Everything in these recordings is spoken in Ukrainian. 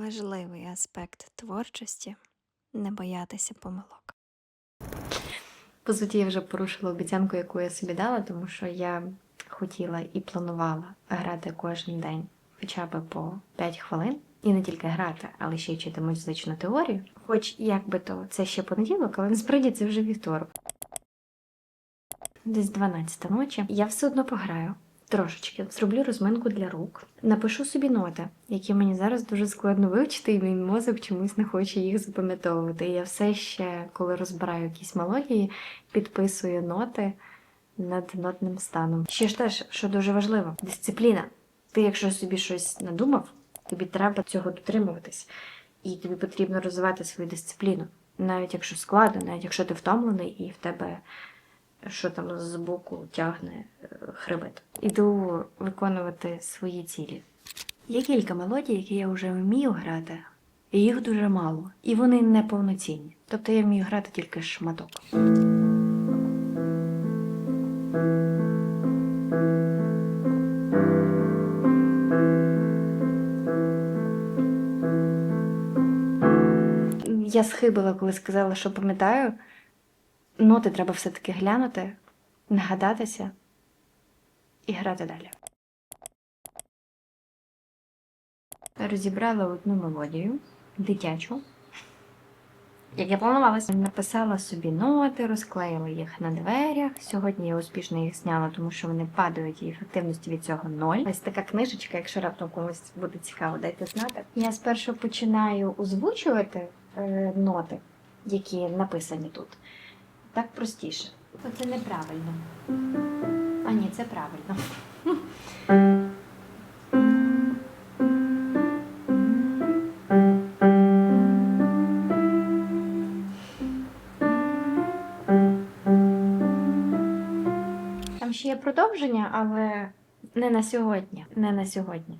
важливий аспект творчості не боятися помилок. По суті, я вже порушила обіцянку, яку я собі дала, тому що я хотіла і планувала грати кожен день хоча б по 5 хвилин. І не тільки грати, але ще й вчити музичну теорію. Хоч як би то це ще понеділок, але насправді це вже вівторок. Десь 12 ночі. Я все одно пограю. Трошечки зроблю розминку для рук, напишу собі ноти, які мені зараз дуже складно вивчити, і мій мозок чомусь не хоче їх запам'ятовувати. І я все ще, коли розбираю якісь мелодії, підписую ноти над нотним станом. Ще ж теж, що дуже важливо, дисципліна. Ти, якщо собі щось надумав, тобі треба цього дотримуватись, і тобі потрібно розвивати свою дисципліну. Навіть якщо складно, навіть якщо ти втомлений і в тебе що там з боку тягне е, хребет. Іду виконувати свої цілі. Є кілька мелодій, які я вже вмію грати, і їх дуже мало, і вони не повноцінні. Тобто я вмію грати тільки шматок. Я схибила, коли сказала, що пам'ятаю. Ноти треба все-таки глянути, нагадатися і грати далі. Розібрала одну мелодію дитячу. Як я планувалася, написала собі ноти, розклеїла їх на дверях. Сьогодні я успішно їх зняла, тому що вони падають і ефективності від цього ноль. Ось така книжечка, якщо раптом комусь буде цікаво, дайте знати. Я спершу починаю озвучувати е, ноти, які написані тут. Так простіше. Оце неправильно. А ні, це правильно. Там ще є продовження, але не на сьогодні. Не на сьогодні.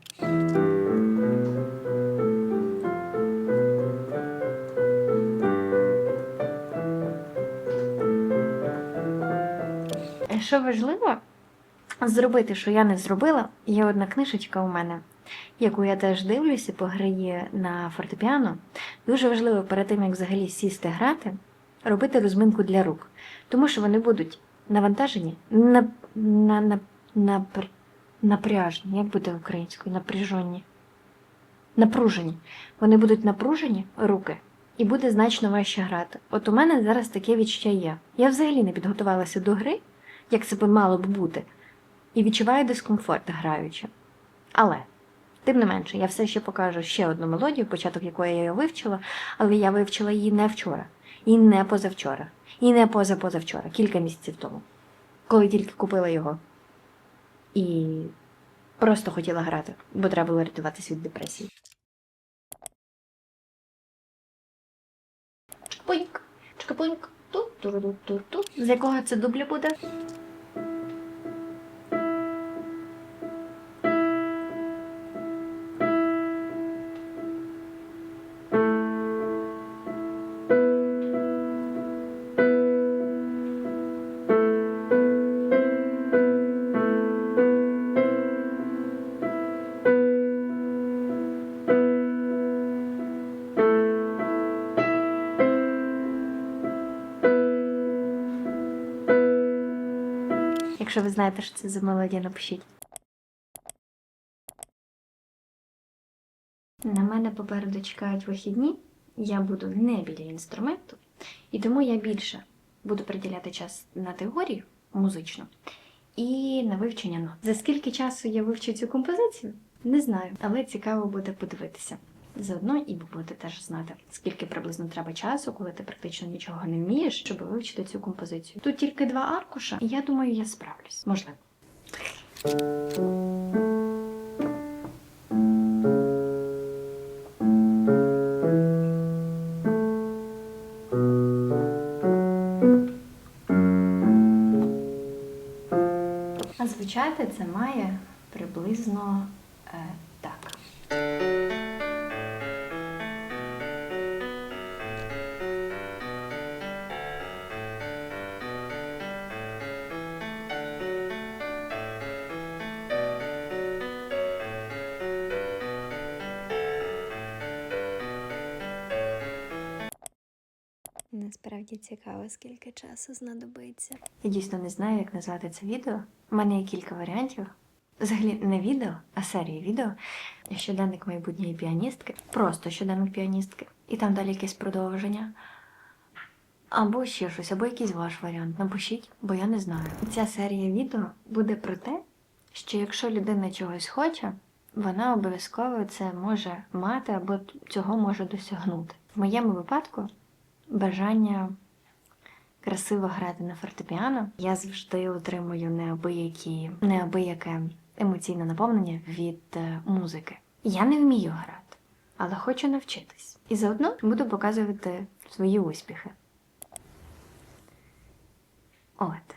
Що важливо зробити, що я не зробила, є одна книжечка у мене, яку я теж дивлюся, пограє на фортепіано. Дуже важливо перед тим, як взагалі сісти грати, робити розминку для рук, тому що вони будуть навантажені, на, на, на, на, напряжені, як буде українською, напряжені. Напружені. Вони будуть напружені руки, і буде значно важче грати. От у мене зараз таке відчуття є. Я взагалі не підготувалася до гри як це би мало б бути, і відчуваю дискомфорт граючи. Але, тим не менше, я все ще покажу ще одну мелодію, початок якої я її вивчила, але я вивчила її не вчора, і не позавчора, і не позапозавчора, кілька місяців тому, коли тільки купила його. І просто хотіла грати, бо треба було рятуватися від депресії. Чкапуньк, чкапуньк, ту-ту-ту-ту-ту. З якого це дубля буде? Якщо ви знаєте, що це за мелодія, напишіть. На мене попереду чекають вихідні. Я буду не біля інструменту, і тому я більше буду приділяти час на теорію музичну і на вивчення нот. За скільки часу я вивчу цю композицію, не знаю, але цікаво буде подивитися. Заодно і ви будете теж знати, скільки приблизно треба часу, коли ти практично нічого не вмієш, щоб вивчити цю композицію. Тут тільки два аркуша, і я думаю, я справлюсь. Можливо. А звучати це має приблизно е, так. Насправді цікаво, скільки часу знадобиться. Я дійсно не знаю, як назвати це відео. У мене є кілька варіантів. Взагалі не відео, а серія відео. Щоденник майбутньої піаністки, просто щоденник піаністки, і там далі якесь продовження. Або ще щось, або якийсь ваш варіант. Напишіть, бо я не знаю. Ця серія відео буде про те, що якщо людина чогось хоче, вона обов'язково це може мати або цього може досягнути. В моєму випадку бажання красиво грати на фортепіано, я завжди отримую неабиякі, неабияке емоційне наповнення від е, музики. Я не вмію грати, але хочу навчитись. І заодно буду показувати свої успіхи. От.